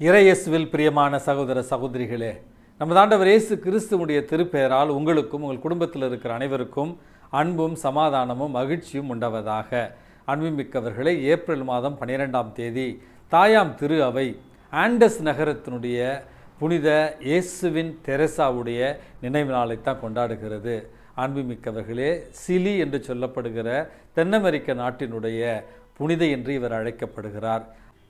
இறையேசுவில் பிரியமான சகோதர சகோதரிகளே நம்ம தாண்டவர் இயேசு கிறிஸ்துவனுடைய திருப்பெயரால் உங்களுக்கும் உங்கள் குடும்பத்தில் இருக்கிற அனைவருக்கும் அன்பும் சமாதானமும் மகிழ்ச்சியும் உண்டவதாக. அன்புமிக்கவர்களை ஏப்ரல் மாதம் பன்னிரெண்டாம் தேதி தாயாம் திரு அவை ஆண்டஸ் நகரத்தினுடைய புனித இயேசுவின் தெரசாவுடைய நினைவு நாளைத்தான் கொண்டாடுகிறது. அன்புமிக்கவர்களே சிலி என்று சொல்லப்படுகிற தென் அமெரிக்க நாட்டினுடைய புனித என்று இவர் அழைக்கப்படுகிறார்.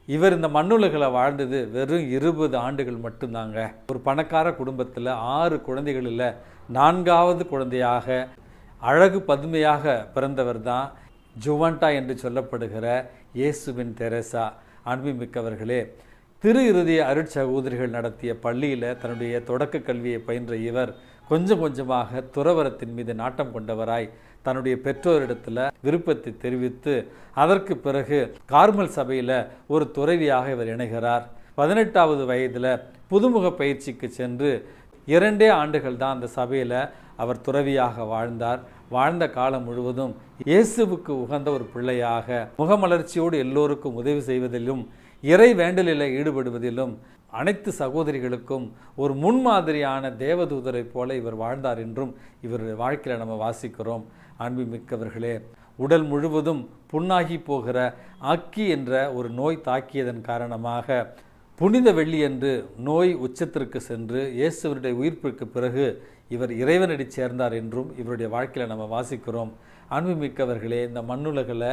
இவர் இந்த மண்ணுலகில் வாழ்ந்தது வெறும் இருபது ஆண்டுகள் மட்டும்தாங்க. ஒரு பணக்கார குடும்பத்தில் ஆறு குழந்தைகளில் நான்காவது குழந்தையாக அழகு பதுமையாக பிறந்தவர் தான் ஜுவண்டா என்று சொல்லப்படுகிற இயேசுவின் தெரசா. அன்புமிக்கவர்களே திரு இறுதிய அருட்சகோதரிகள் நடத்திய பள்ளியில் தன்னுடைய தொடக்க கல்வியை பயின்ற இவர் கொஞ்சம் கொஞ்சமாக துறவரத்தின் மீது நாட்டம் கொண்டவராய் தன்னுடைய பெற்றோரிடத்தில் விருப்பத்தை தெரிவித்து அதற்கு பிறகு கார்மல் சபையில் ஒரு துறவியாக இவர் இணைகிறார். பதினெட்டாவது வயதில் புதுமுக பயிற்சிக்கு சென்று இரண்டே ஆண்டுகள் தான் அந்த சபையில் அவர் துறவியாக வாழ்ந்தார். வாழ்ந்த காலம் முழுவதும் இயேசுவுக்கு உகந்த ஒரு பிள்ளையாக முகமலர்ச்சியோடு எல்லோருக்கும் உதவி செய்வதிலும் இறை வேண்டலில் ஈடுபடுவதிலும் அனைத்து சகோதரிகளுக்கும் ஒரு முன்மாதிரியான தேவதூதரை போல இவர் வாழ்ந்தார் என்றும் இவர் வாழ்க்கையில் நம்ம வாசிக்கிறோம். அன்புமிக்கவர்களே உடல் முழுவதும் புண்ணாகி போகிற அக்கி என்ற ஒரு நோய் தாக்கியதன் காரணமாக புனித வெள்ளியன்று நோய் உச்சத்திற்கு சென்று இயேசுவருடைய உயிர்ப்பிற்கு பிறகு இவர் இறைவனடி சேர்ந்தார் என்றும் இவருடைய வாழ்க்கையில் நம்ம வாசிக்கிறோம். அன்புமிக்கவர்களே இந்த மண்ணுலகில்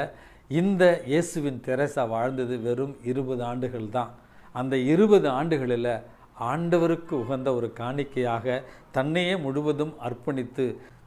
இந்த இயேசுவின் தெரசா வாழ்ந்தது வெறும் இருபது ஆண்டுகள் தான். அந்த இருபது ஆண்டுகளில் ஆண்டவருக்கு உகந்த ஒரு காணிக்கையாக தன்னையே முழுவதும் அர்ப்பணித்து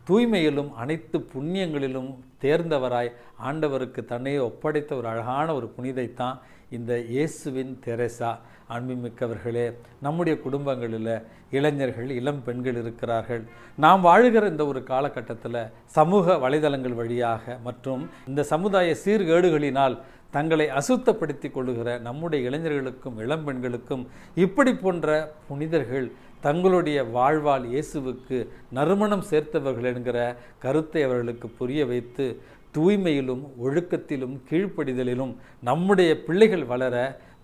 தூய்மையிலும் அனைத்து புண்ணியங்களிலும் தேர்ந்தவராய் ஆண்டவருக்கு தன்னையே ஒப்படைத்த ஒரு அழகான ஒரு புனிதைத்தான் இந்த இயேசுவின் தெரசா. அன்புமிக்கவர்களே நம்முடைய குடும்பங்களில் இளைஞர்கள் இளம் பெண்கள் இருக்கிறார்கள். நாம் வாழுகிற இந்த ஒரு காலகட்டத்தில் சமூக வலைதளங்கள் வழியாக மற்றும் இந்த சமுதாய சீர்கேடுகளினால் தங்களை அசுத்தப்படுத்தி கொள்ளுகிற நம்முடைய இளைஞர்களுக்கும் இளம் பெண்களுக்கும் இப்படி போன்ற புனிதர்கள் தங்களுடைய வாழ்வால் இயேசுவுக்கு நறுமணம் சேர்த்தவர்கள் என்கிற கருத்தை அவர்களுக்கு புரிய வைத்து தூய்மையிலும் ஒழுக்கத்திலும் கீழ்ப்படிதலிலும் நம்முடைய பிள்ளைகள் வளர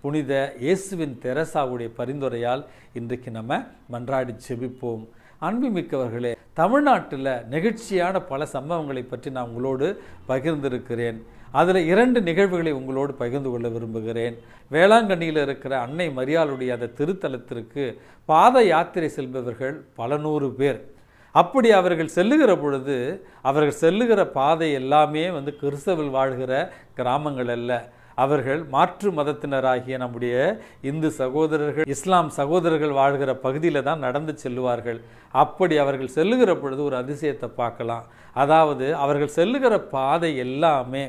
புனித இயேசுவின் தெரசாவுடைய பரிந்துரையால் இன்றைக்கு நம்ம மன்றாடி செபிப்போம் அன்புமிக்கவர்களே தமிழ்நாட்டில் நெகிழ்ச்சியான பல சம்பவங்களை பற்றி நான் உங்களோடு பகிர்ந்திருக்கிறேன். அதில் இரண்டு நிகழ்வுகளை உங்களோடு பகிர்ந்து கொள்ள விரும்புகிறேன். வேளாங்கண்ணியில் இருக்கிற அன்னை மரியாளுடைய அந்த திருத்தலத்திற்கு பாத யாத்திரை செல்பவர்கள் பல நூறு பேர். அப்படி அவர்கள் செல்லுகிற பொழுது அவர்கள் செல்லுகிற பாதை எல்லாமே வந்து கிறிஸ்தவில் வாழ்கிற கிராமங்கள் அல்ல. அவர்கள் மாற்று மதத்தினராகிய நம்முடைய இந்து சகோதரர்கள் இஸ்லாம் சகோதரர்கள் வாழ்கிற பகுதியில் தான் நடந்து செல்லுவார்கள். அப்படி அவர்கள் செல்லுகிற பொழுது ஒரு அதிசயத்தை பார்க்கலாம். அதாவது அவர்கள் செல்லுகிற பாதை எல்லாமே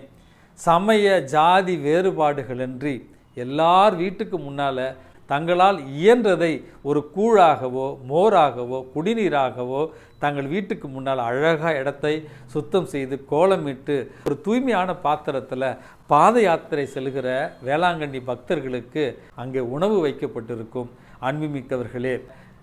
சமய ஜாதி வேறுபாடுகளின்றி எல்லார் வீட்டுக்கு முன்னால் தங்களால் இயன்றதை ஒரு கூழாகவோ மோராகவோ குடிநீராகவோ தங்கள் வீட்டுக்கு முன்னால் அழகாக இடத்தை சுத்தம் செய்து கோலமிட்டு ஒரு தூய்மையான பாத்திரத்தில் பாத யாத்திரை செல்கிற வேளாங்கண்ணி பக்தர்களுக்கு அங்கே உணவு வைக்கப்பட்டிருக்கும். அன்புமிக்கவர்களே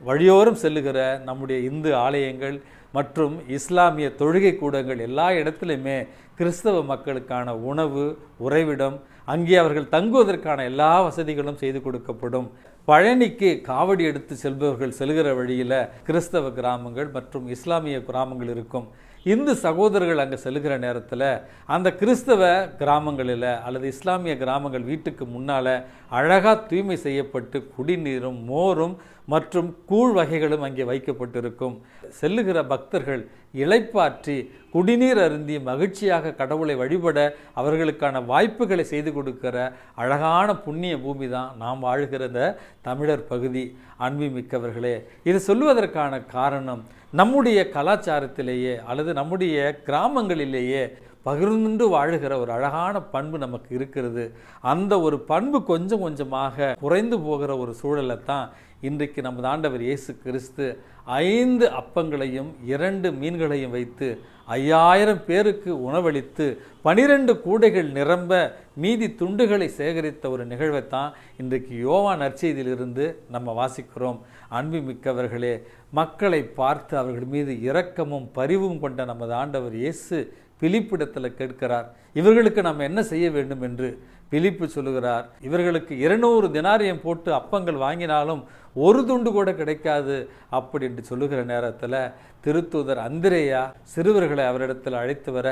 வழியோரம் செல்லுகிற நம்முடைய இந்து ஆலயங்கள் மற்றும் இஸ்லாமிய தொழுகை கூடங்கள் எல்லா இடத்துலையுமே கிறிஸ்தவ மக்களுக்கான உணவு உறைவிடம் அங்கே அவர்கள் தங்குவதற்கான எல்லா வசதிகளும் செய்து கொடுக்கப்படும். பழனிக்கு காவடி எடுத்து செல்பவர்கள் செல்கிற வழியில் கிறிஸ்தவ கிராமங்கள் மற்றும் இஸ்லாமிய கிராமங்கள் இருக்கும். இந்து சகோதரர்கள் அங்கே செல்கிற நேரத்தில் அந்த கிறிஸ்தவ கிராமங்களில் அல்லது இஸ்லாமிய கிராமங்கள் வீட்டுக்கு முன்னால் அழகாக தூய்மை செய்யப்பட்டு குடிநீரும் மோரும் மற்றும் கூழ் வகைகளும் அங்கே வைக்கப்பட்டிருக்கும். செல்லுகிற பக்தர்கள் இளைப்பாற்றி குடிநீர் அருந்தி மகிழ்ச்சியாக கடவுளை வழிபட அவர்களுக்கான வாய்ப்புகளை செய்து கொடுக்கிற அழகான புண்ணிய பூமி தான் நாம் வாழ்கிற தமிழர் பகுதி. அன்புமிக்கவர்களே இது சொல்வதற்கான காரணம் நம்முடைய கலாச்சாரத்திலேயே அல்லது நம்முடைய கிராமங்களிலேயே பகிர்ந்து வாழுகிற ஒரு அழகான பண்பு நமக்கு இருக்கிறது. அந்த ஒரு பண்பு கொஞ்சம் கொஞ்சமாக குறைந்து போகிற ஒரு சூழலை தான் இன்றைக்கு நமது ஆண்டவர் இயேசு கிறிஸ்து ஐந்து அப்பங்களையும் இரண்டு மீன்களையும் வைத்து ஐயாயிரம் பேருக்கு உணவளித்து பனிரெண்டு கூடைகள் நிரம்ப மீதி துண்டுகளை சேகரித்த ஒரு நிகழ்வைத்தான் இன்றைக்கு யோவா நற்செய்தியிலிருந்து நம்ம வாசிக்கிறோம். அன்புமிக்கவர்களே மக்களை பார்த்து அவர்கள் மீது இரக்கமும் பரிவும் கொண்ட நமது ஆண்டவர் இயேசு பிலிப்பிடத்தில் கேட்கிறார். இவர்களுக்கு நாம் என்ன செய்ய வேண்டும் என்று பிலிப்பு சொல்லுகிறார் இவர்களுக்கு இருநூறு தினாரியம் போட்டு அப்பங்கள் வாங்கினாலும் ஒரு துண்டு கூட கிடைக்காது அப்படி என்று சொல்லுகிற நேரத்தில் திருத்தூதர் அந்திரேயா சிறுவர்களை அவரிடத்தில் அழைத்து வர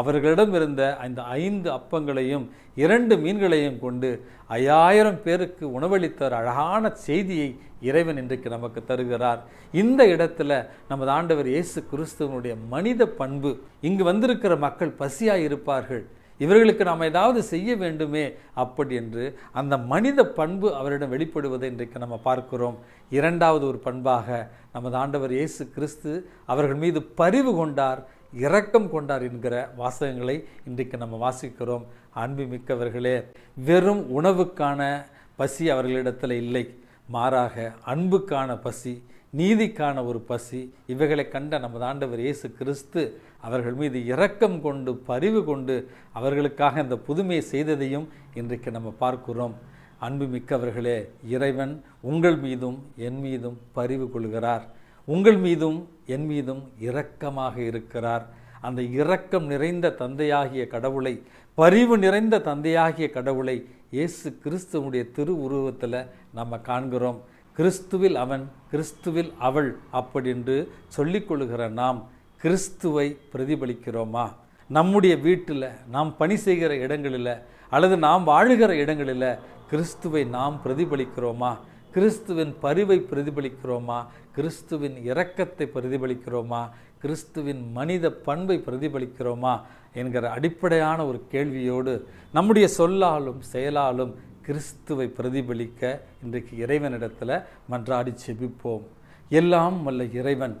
அவர்களிடம் இருந்த அந்த ஐந்து அப்பங்களையும் இரண்டு மீன்களையும் கொண்டு ஐயாயிரம் பேருக்கு உணவளித்தவர் அழகான செய்தியை இறைவன் இன்றைக்கு நமக்கு தருகிறார். இந்த இடத்துல நமது ஆண்டவர் இயேசு கிறிஸ்துவனுடைய மனித பண்பு இங்கு வந்திருக்கிற மக்கள் பசியாக இருப்பார்கள். இவர்களுக்கு நாம் ஏதாவது செய்ய வேண்டுமே அப்படி என்று அந்த மனித பண்பு அவரிடம் வெளிப்படுவதை இன்றைக்கு நம்ம பார்க்கிறோம். இரண்டாவது ஒரு பண்பாக நமது ஆண்டவர் இயேசு கிறிஸ்து அவர்கள் மீது பரிவு கொண்டார் இரக்கம் கொண்டார் என்கிற வாசகங்களை இன்றைக்கு நம்ம வாசிக்கிறோம். அன்பு மிக்கவர்களே வெறும் உணவுக்கான பசி அவர்களிடத்தில் இல்லை. மாறாக அன்புக்கான பசி நீதிக்கான ஒரு பசி இவைகளை கண்ட நமது ஆண்டவர் இயேசு கிறிஸ்து அவர்கள் மீது இரக்கம் கொண்டு பரிவு கொண்டு அவர்களுக்காக இந்த புதுமையை செய்ததையும் இன்றைக்கு நம்ம பார்க்கிறோம். அன்பு மிக்கவர்களே இறைவன் உங்கள் மீதும் என் மீதும் பரிவு கொள்கிறார். உங்கள் மீதும் என் மீதும் இரக்கமாக இருக்கிறார். அந்த இரக்கம் நிறைந்த தந்தையாகிய கடவுளை பரிவு நிறைந்த தந்தையாகிய கடவுளை இயேசு கிறிஸ்துவனுடைய திரு உருவத்தில் நம்ம காண்கிறோம். கிறிஸ்துவில் அவன் கிறிஸ்துவில் அவள் அப்படி என்று நாம் கிறிஸ்துவை பிரதிபலிக்கிறோமா? நம்முடைய வீட்டில் நாம் பணி செய்கிற இடங்களில் அல்லது நாம் வாழுகிற இடங்களில் கிறிஸ்துவை நாம் பிரதிபலிக்கிறோமா? கிறிஸ்துவின் பரிவை பிரதிபலிக்கிறோமா? கிறிஸ்துவின் இரக்கத்தை பிரதிபலிக்கிறோமா? கிறிஸ்துவின் மனித பண்பை பிரதிபலிக்கிறோமா? என்கிற அடிப்படையான ஒரு கேள்வியோடு நம்முடைய சொல்லாலும் செயலாலும் கிறிஸ்துவை பிரதிபலிக்க இன்றைக்கு இறைவனிடத்தில் மன்றாடி செபிப்போம். எல்லாம் வல்ல இறைவன்